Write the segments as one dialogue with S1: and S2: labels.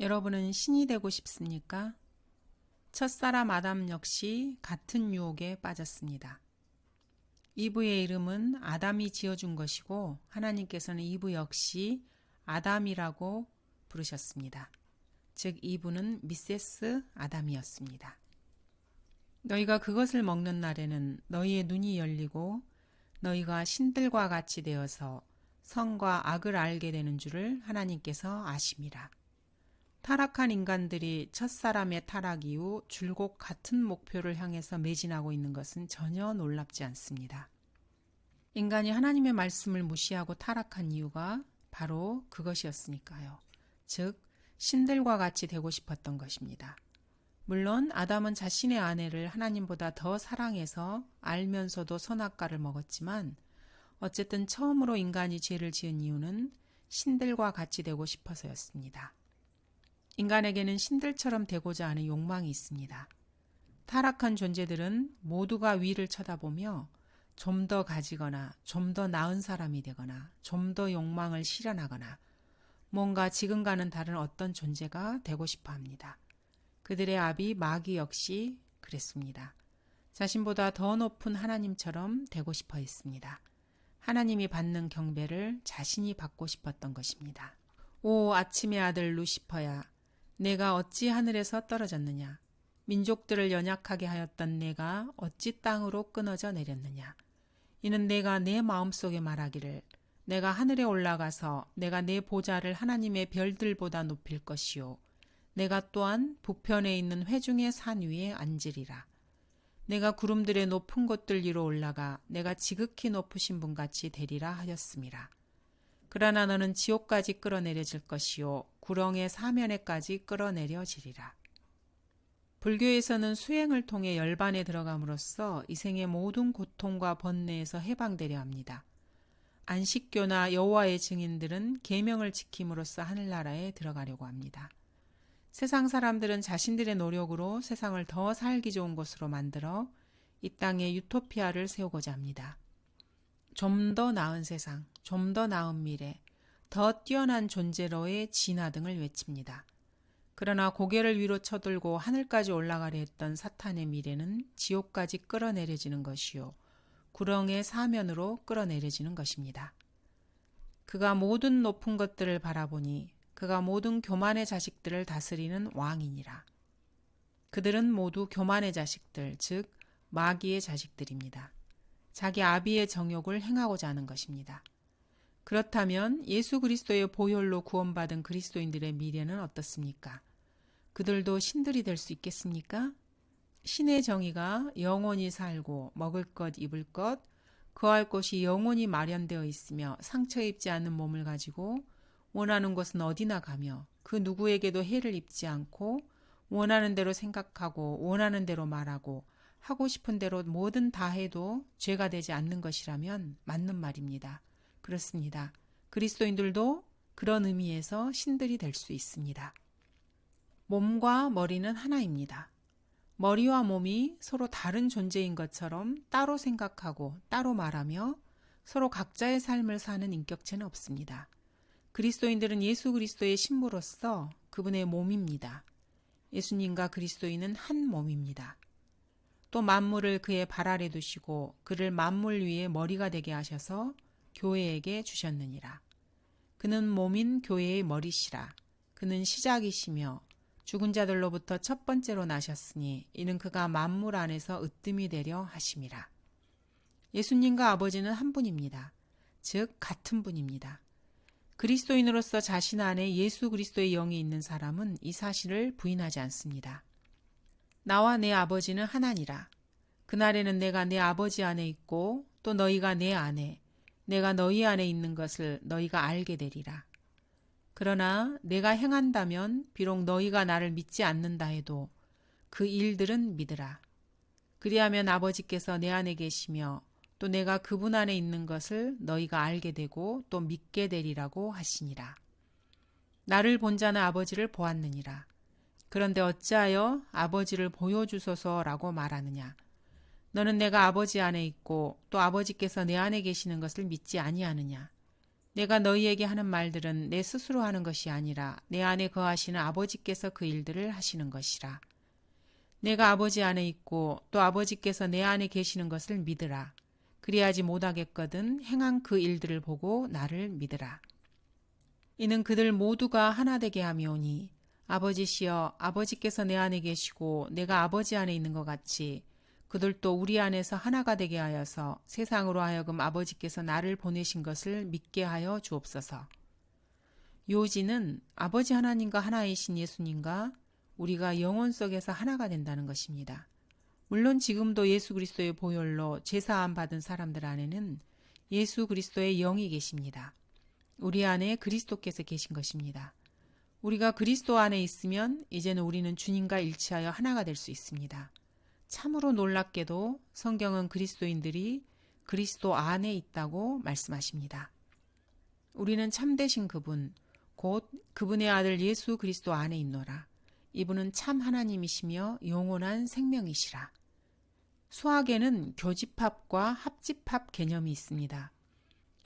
S1: 여러분은 신이 되고 싶습니까? 첫사람 아담 역시 같은 유혹에 빠졌습니다. 이브의 이름은 아담이 지어준 것이고 하나님께서는 이브 역시 아담이라고 부르셨습니다. 즉 이브는 미세스 아담이었습니다. 너희가 그것을 먹는 날에는 너희의 눈이 열리고 너희가 신들과 같이 되어서 선과 악을 알게 되는 줄을 하나님께서 아심이라. 타락한 인간들이 첫사람의 타락 이후 줄곧 같은 목표를 향해서 매진하고 있는 것은 전혀 놀랍지 않습니다. 인간이 하나님의 말씀을 무시하고 타락한 이유가 바로 그것이었으니까요. 즉, 신들과 같이 되고 싶었던 것입니다. 물론 아담은 자신의 아내를 하나님보다 더 사랑해서 알면서도 선악과를 먹었지만 어쨌든 처음으로 인간이 죄를 지은 이유는 신들과 같이 되고 싶어서였습니다. 인간에게는 신들처럼 되고자 하는 욕망이 있습니다. 타락한 존재들은 모두가 위를 쳐다보며 좀 더 가지거나 좀 더 나은 사람이 되거나 좀 더 욕망을 실현하거나 뭔가 지금과는 다른 어떤 존재가 되고 싶어 합니다. 그들의 아비 마귀 역시 그랬습니다. 자신보다 더 높은 하나님처럼 되고 싶어 했습니다. 하나님이 받는 경배를 자신이 받고 싶었던 것입니다. 오 아침의 아들 루시퍼야 내가 어찌 하늘에서 떨어졌느냐? 민족들을 연약하게 하였던 내가 어찌 땅으로 끊어져 내렸느냐? 이는 내가 내 마음속에 말하기를 내가 하늘에 올라가서 내가 내 보좌를 하나님의 별들보다 높일 것이요. 내가 또한 북편에 있는 회중의 산 위에 앉으리라. 내가 구름들의 높은 곳들 위로 올라가 내가 지극히 높으신 분 같이 되리라 하였습니다. 그러나 너는 지옥까지 끌어내려질 것이요 구렁의 사면에까지 끌어내려지리라. 불교에서는 수행을 통해 열반에 들어감으로써 이생의 모든 고통과 번뇌에서 해방되려 합니다. 안식교나 여호와의 증인들은 계명을 지킴으로써 하늘나라에 들어가려고 합니다. 세상 사람들은 자신들의 노력으로 세상을 더 살기 좋은 곳으로 만들어 이 땅에 유토피아를 세우고자 합니다. 좀 더 나은 세상, 좀 더 나은 미래, 더 뛰어난 존재로의 진화 등을 외칩니다. 그러나 고개를 위로 쳐들고 하늘까지 올라가려 했던 사탄의 미래는 지옥까지 끌어내려지는 것이요. 구렁의 사면으로 끌어내려지는 것입니다. 그가 모든 높은 것들을 바라보니 그가 모든 교만의 자식들을 다스리는 왕이니라. 그들은 모두 교만의 자식들, 즉 마귀의 자식들입니다. 자기 아비의 정욕을 행하고자 하는 것입니다. 그렇다면 예수 그리스도의 보혈로 구원받은 그리스도인들의 미래는 어떻습니까? 그들도 신들이 될 수 있겠습니까? 신의 정의가 영원히 살고 먹을 것, 입을 것, 거할 곳이 영원히 마련되어 있으며 상처 입지 않는 몸을 가지고 원하는 곳은 어디나 가며 그 누구에게도 해를 입지 않고 원하는 대로 생각하고 원하는 대로 말하고 하고 싶은 대로 뭐든 다 해도 죄가 되지 않는 것이라면 맞는 말입니다. 그렇습니다. 그리스도인들도 그런 의미에서 신들이 될 수 있습니다. 몸과 머리는 하나입니다. 머리와 몸이 서로 다른 존재인 것처럼 따로 생각하고 따로 말하며 서로 각자의 삶을 사는 인격체는 없습니다. 그리스도인들은 예수 그리스도의 신부로서 그분의 몸입니다. 예수님과 그리스도인은 한 몸입니다. 또 만물을 그의 발 아래 두시고 그를 만물 위에 머리가 되게 하셔서 교회에게 주셨느니라. 그는 몸인 교회의 머리시라. 그는 시작이시며 죽은 자들로부터 첫 번째로 나셨으니 이는 그가 만물 안에서 으뜸이 되려 하심이라. 예수님과 아버지는 한 분입니다. 즉 같은 분입니다. 그리스도인으로서 자신 안에 예수 그리스도의 영이 있는 사람은 이 사실을 부인하지 않습니다. 나와 내 아버지는 하나니라. 그날에는 내가 내 아버지 안에 있고 또 너희가 내 안에, 내가 너희 안에 있는 것을 너희가 알게 되리라. 그러나 내가 행한다면 비록 너희가 나를 믿지 않는다 해도 그 일들은 믿으라. 그리하면 아버지께서 내 안에 계시며 또 내가 그분 안에 있는 것을 너희가 알게 되고 또 믿게 되리라고 하시니라. 나를 본 자는 아버지를 보았느니라. 그런데 어찌하여 아버지를 보여주소서라고 말하느냐? 너는 내가 아버지 안에 있고 또 아버지께서 내 안에 계시는 것을 믿지 아니하느냐? 내가 너희에게 하는 말들은 내 스스로 하는 것이 아니라 내 안에 거하시는 아버지께서 그 일들을 하시는 것이라. 내가 아버지 안에 있고 또 아버지께서 내 안에 계시는 것을 믿으라. 그리하지 못하겠거든 행한 그 일들을 보고 나를 믿으라. 이는 그들 모두가 하나 되게 하며오니 아버지시여 아버지께서 내 안에 계시고 내가 아버지 안에 있는 것 같이 그들도 우리 안에서 하나가 되게 하여서 세상으로 하여금 아버지께서 나를 보내신 것을 믿게 하여 주옵소서. 요지는 아버지 하나님과 하나이신 예수님과 우리가 영혼 속에서 하나가 된다는 것입니다. 물론 지금도 예수 그리스도의 보혈로 제사함 받은 사람들 안에는 예수 그리스도의 영이 계십니다. 우리 안에 그리스도께서 계신 것입니다. 우리가 그리스도 안에 있으면 이제는 우리는 주님과 일치하여 하나가 될 수 있습니다. 참으로 놀랍게도 성경은 그리스도인들이 그리스도 안에 있다고 말씀하십니다. 우리는 참되신 그분, 곧 그분의 아들 예수 그리스도 안에 있노라. 이분은 참 하나님이시며 영원한 생명이시라. 수학에는 교집합과 합집합 개념이 있습니다.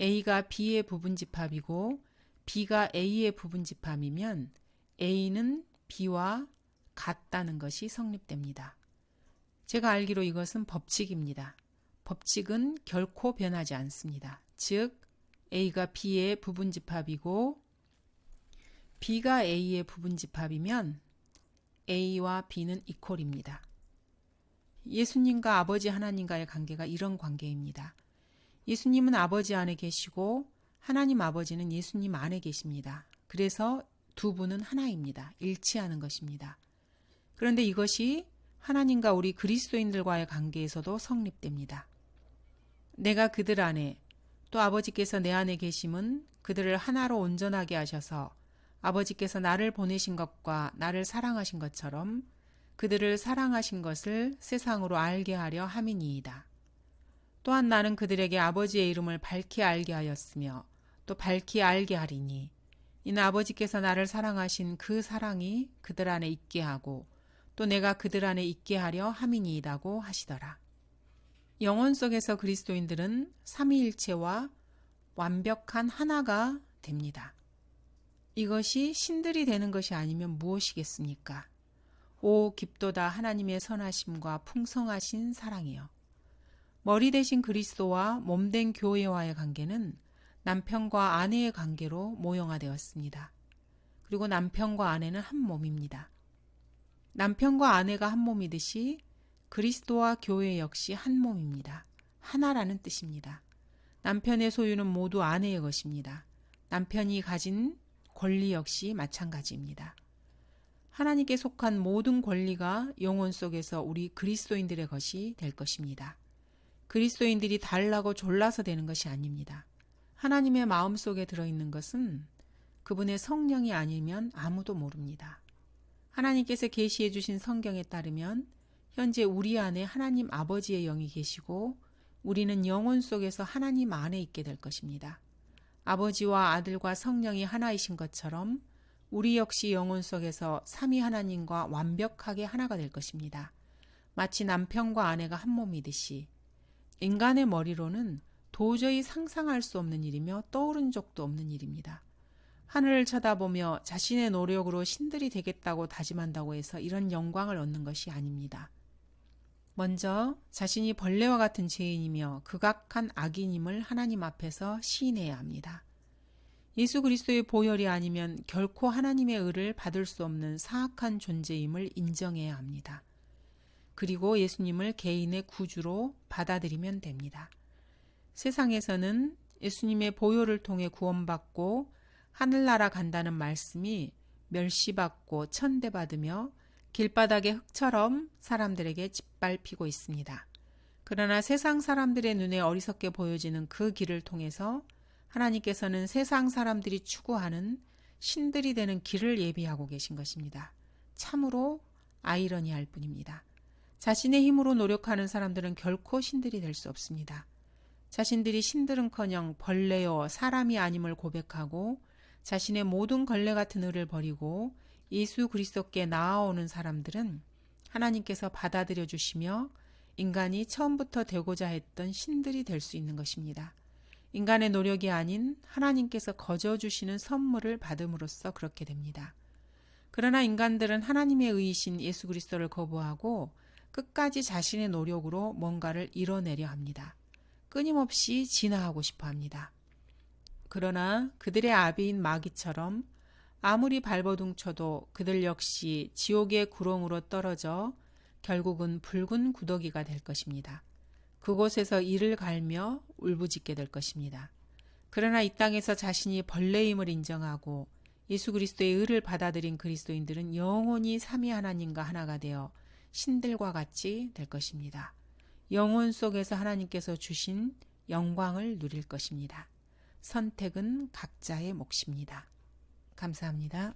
S1: A가 B의 부분집합이고 B가 A의 부분집합이면 A는 B와 같다는 것이 성립됩니다. 제가 알기로 이것은 법칙입니다. 법칙은 결코 변하지 않습니다. 즉, A가 B의 부분집합이고 B가 A의 부분집합이면 A와 B는 이퀄입니다. 예수님과 아버지 하나님과의 관계가 이런 관계입니다. 예수님은 아버지 안에 계시고 하나님 아버지는 예수님 안에 계십니다. 그래서 두 분은 하나입니다. 일치하는 것입니다. 그런데 이것이 하나님과 우리 그리스도인들과의 관계에서도 성립됩니다. 내가 그들 안에 또 아버지께서 내 안에 계심은 그들을 하나로 온전하게 하셔서 아버지께서 나를 보내신 것과 나를 사랑하신 것처럼 그들을 사랑하신 것을 세상으로 알게 하려 함이니이다. 또한 나는 그들에게 아버지의 이름을 밝히 알게 하였으며 또 밝히 알게 하리니 이는 아버지께서 나를 사랑하신 그 사랑이 그들 안에 있게 하고 또 내가 그들 안에 있게 하려 함이니이다고 하시더라. 영혼 속에서 그리스도인들은 삼위일체와 완벽한 하나가 됩니다. 이것이 신들이 되는 것이 아니면 무엇이겠습니까? 오 깊도다 하나님의 선하심과 풍성하신 사랑이요. 머리 대신 그리스도와 몸된 교회와의 관계는 남편과 아내의 관계로 모형화되었습니다. 그리고 남편과 아내는 한 몸입니다. 남편과 아내가 한 몸이듯이 그리스도와 교회 역시 한 몸입니다. 하나라는 뜻입니다. 남편의 소유는 모두 아내의 것입니다. 남편이 가진 권리 역시 마찬가지입니다. 하나님께 속한 모든 권리가 영혼 속에서 우리 그리스도인들의 것이 될 것입니다. 그리스도인들이 달라고 졸라서 되는 것이 아닙니다. 하나님의 마음 속에 들어있는 것은 그분의 성령이 아니면 아무도 모릅니다. 하나님께서 계시해 주신 성경에 따르면 현재 우리 안에 하나님 아버지의 영이 계시고 우리는 영혼 속에서 하나님 안에 있게 될 것입니다. 아버지와 아들과 성령이 하나이신 것처럼 우리 역시 영혼 속에서 삼위 하나님과 완벽하게 하나가 될 것입니다. 마치 남편과 아내가 한 몸이듯이 인간의 머리로는 도저히 상상할 수 없는 일이며 떠오른 적도 없는 일입니다. 하늘을 쳐다보며 자신의 노력으로 신들이 되겠다고 다짐한다고 해서 이런 영광을 얻는 것이 아닙니다. 먼저 자신이 벌레와 같은 죄인이며 극악한 악인임을 하나님 앞에서 시인해야 합니다. 예수 그리스도의 보혈이 아니면 결코 하나님의 의를 받을 수 없는 사악한 존재임을 인정해야 합니다. 그리고 예수님을 개인의 구주로 받아들이면 됩니다. 세상에서는 예수님의 보혈을 통해 구원받고 하늘나라 간다는 말씀이 멸시받고 천대받으며 길바닥의 흙처럼 사람들에게 짓밟히고 있습니다. 그러나 세상 사람들의 눈에 어리석게 보여지는 그 길을 통해서 하나님께서는 세상 사람들이 추구하는 신들이 되는 길을 예비하고 계신 것입니다. 참으로 아이러니할 뿐입니다. 자신의 힘으로 노력하는 사람들은 결코 신들이 될 수 없습니다. 자신들이 신들은커녕 벌레요 사람이 아님을 고백하고 자신의 모든 걸레 같은 의를 버리고 예수 그리스도께 나아오는 사람들은 하나님께서 받아들여 주시며 인간이 처음부터 되고자 했던 신들이 될 수 있는 것입니다. 인간의 노력이 아닌 하나님께서 거저 주시는 선물을 받음으로써 그렇게 됩니다. 그러나 인간들은 하나님의 의이신 예수 그리스도를 거부하고 끝까지 자신의 노력으로 뭔가를 이뤄내려 합니다. 끊임없이 진화하고 싶어 합니다. 그러나 그들의 아비인 마귀처럼 아무리 발버둥 쳐도 그들 역시 지옥의 구렁으로 떨어져 결국은 붉은 구더기가 될 것입니다. 그곳에서 이를 갈며 울부짖게 될 것입니다. 그러나 이 땅에서 자신이 벌레임을 인정하고 예수 그리스도의 의를 받아들인 그리스도인들은 영원히 삼위 하나님과 하나가 되어 신들과 같이 될 것입니다. 영혼 속에서 하나님께서 주신 영광을 누릴 것입니다. 선택은 각자의 몫입니다. 감사합니다.